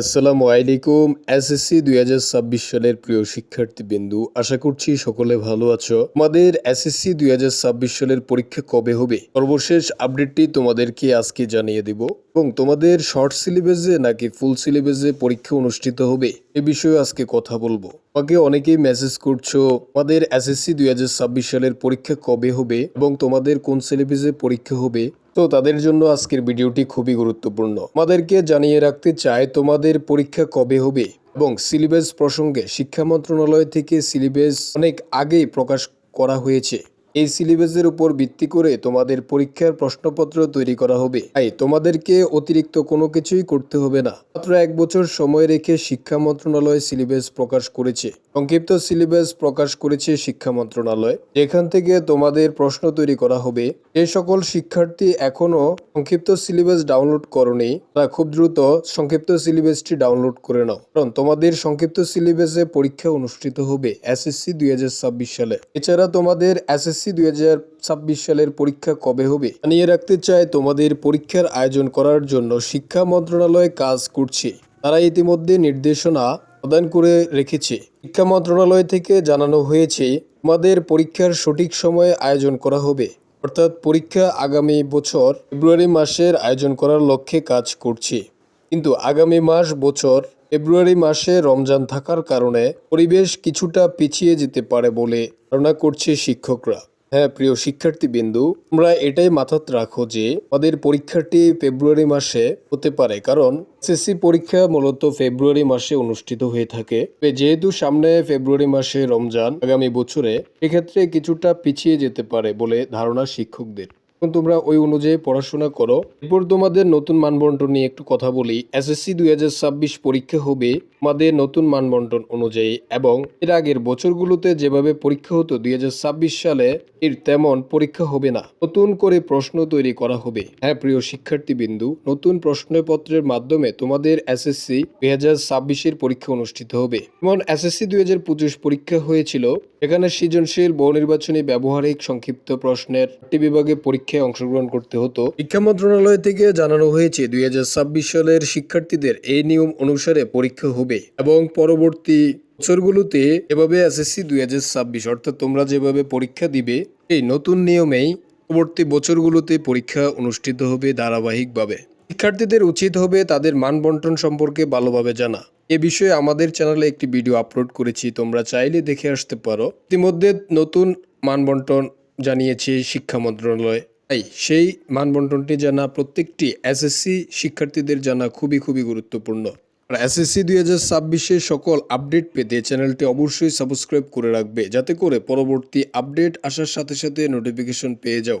আসসালামু আলাইকুম, এসএসসি দুই হাজার ছাব্বিশ সালের প্রিয় শিক্ষার্থী বিন্দু আশা করছি সকলে ভালো আছো। তোমাদের এসএসসি দুই হাজার ছাব্বিশ সালের পরীক্ষা কবে হবে? সর্বশেষ আপডেটটি তোমাদেরকে আজকে জানিয়ে দিব। এবং তোমাদের শর্ট সিলেবাসে নাকি ফুল সিলেবাসে পরীক্ষা অনুষ্ঠিত হবে? এ বিষয়ে আজকে কথা বলব। আমাকে অনেকেই মেসেজ করছ, তোমাদের এসএসসি দুই হাজার ছাব্বিশ সালের পরীক্ষা কবে হবে এবং তোমাদের কোন সিলেবাসে পরীক্ষা হবে? তো তাদের জন্য আজকের ভিডিওটি খুবই গুরুত্বপূর্ণ। আমাদেরকে জানিয়ে রাখতে চাই, তোমাদের পরীক্ষা কবে হবে? এবং সিলেবাস প্রসঙ্গে শিক্ষা মন্ত্রণালয় থেকে সিলেবাস অনেক আগেই প্রকাশ করা হয়েছে। এই সিলেবাসের উপর ভিত্তি করে তোমাদের পরীক্ষার প্রশ্নপত্র তৈরি করা হবে। তাই তোমাদেরকে অতিরিক্ত কোনো কিছুই করতে হবে না। মাত্র এক বছর সময় রেখে শিক্ষা মন্ত্রণালয় সিলেবাস প্রকাশ করেছে। সংক্ষিপ্ত সিলেবাস প্রকাশ করেছে শিক্ষা মন্ত্রণালয়। যেখান থেকে তোমাদের প্রশ্ন তৈরি করা হবে। যে সকল শিক্ষার্থী এখনও সংক্ষিপ্ত সিলেবাস ডাউনলোড করনি, তারা খুব দ্রুত সংক্ষিপ্ত সিলেবাসটি ডাউনলোড করে নাও। কারণ তোমাদের সংক্ষিপ্ত সিলেবাসে পরীক্ষা অনুষ্ঠিত হবে এসএসসি দুই হাজার ছাব্বিশ সালে। এছাড়া তোমাদের এসএসসি দুই হাজার ছাব্বিশ সালের পরীক্ষা কবে হবে? জানিয়ে রাখতে চাই, তোমাদের পরীক্ষার আয়োজন করার জন্য শিক্ষা মন্ত্রণালয় কাজ করছে। তারা ইতিমধ্যে নির্দেশনা প্রদান করে রেখেছে। শিক্ষা মন্ত্রণালয় থেকে জানানো হয়েছে, তোমাদের পরীক্ষার সঠিক সময়ে আয়োজন করা হবে। অর্থাৎ পরীক্ষা আগামী বছর ফেব্রুয়ারি মাসের আয়োজন করার লক্ষ্যে কাজ করছে। কিন্তু আগামী মাস বছর ফেব্রুয়ারি মাসে রমজান থাকার কারণে পরিবেশ কিছুটা পিছিয়ে যেতে পারে বলে ধারণা করছে শিক্ষকরা। হ্যাঁ প্রিয় শিক্ষার্থী বিন্দু তোমরা এটাই মাথাত রাখো যে আমাদের পরীক্ষাটি ফেব্রুয়ারি মাসে হতে পারে। কারণ এসএসসি পরীক্ষা মূলত ফেব্রুয়ারি মাসে অনুষ্ঠিত হয়ে থাকে। যেহেতু সামনে ফেব্রুয়ারি মাসে রমজান আগামী বছরে, এক্ষেত্রে কিছুটা পিছিয়ে যেতে পারে বলে ধারণা শিক্ষকদের। এখন তোমরা ওই অনুযায়ী পড়াশোনা করো। এরপর তোমাদের নতুন মানবন্টন নিয়ে একটু কথা বলি। এসএসসি দুই হাজার ছাব্বিশ পরীক্ষা হবে আমাদের নতুন মানবন্টন অনুযায়ী এবং এর আগের বছরগুলোতে যেভাবে পরীক্ষা হতো দুই হাজার ছাব্বিশ সালে, এর তেমন পরীক্ষা হবে না। নতুন করে প্রশ্ন তৈরি করা হবে। হ্যাঁ প্রিয় শিক্ষার্থী বিন্দু নতুন প্রশ্নপত্রের মাধ্যমে তোমাদের এসএসসি দুই হাজার পরীক্ষা অনুষ্ঠিত হবে। যেমন এসএসসি দুই হাজার পঁচিশ পরীক্ষা হয়েছিল এখানে সৃজনশীল বহু নির্বাচনী ব্যবহারিক সংক্ষিপ্ত প্রশ্নের একটি বিভাগে পরীক্ষায় অংশগ্রহণ করতে হতো। শিক্ষা মন্ত্রণালয় থেকে জানানো হয়েছে, দুই হাজার ছাব্বিশ সালের শিক্ষার্থীদের এই নিয়ম অনুসারে পরীক্ষা হবে এবং পরবর্তী বছরগুলোতে এভাবে এসএসসি দুই হাজার ছাব্বিশ, অর্থাৎ তোমরা যেভাবে পরীক্ষা দিবে, এই নতুন নিয়মেই পরবর্তী বছরগুলোতে পরীক্ষা অনুষ্ঠিত হবে ধারাবাহিকভাবে। শিক্ষার্থীদের উচিত হবে তাদের মান বন্টন সম্পর্কে ভালোভাবে জানা। এ বিষয়ে আমাদের চ্যানেলে একটি ভিডিও আপলোড করেছি, তোমরা চাইলে দেখে আসতে পারো। ইতিমধ্যে নতুন মান বন্টন জানিয়েছে শিক্ষা মন্ত্রণালয়। তাই সেই মান বন্টনটি জানা প্রত্যেকটি এসএসসি শিক্ষার্থীদের জানা খুবই খুবই গুরুত্বপূর্ণ। আর এসএসসি দুই হাজার ছাব্বিশের সকল আপডেট পেতে চ্যানেলটি অবশ্যই সাবস্ক্রাইব করে রাখবে, যাতে করে পরবর্তী আপডেট আসার সাথে সাথে নোটিফিকেশন পেয়ে যাও।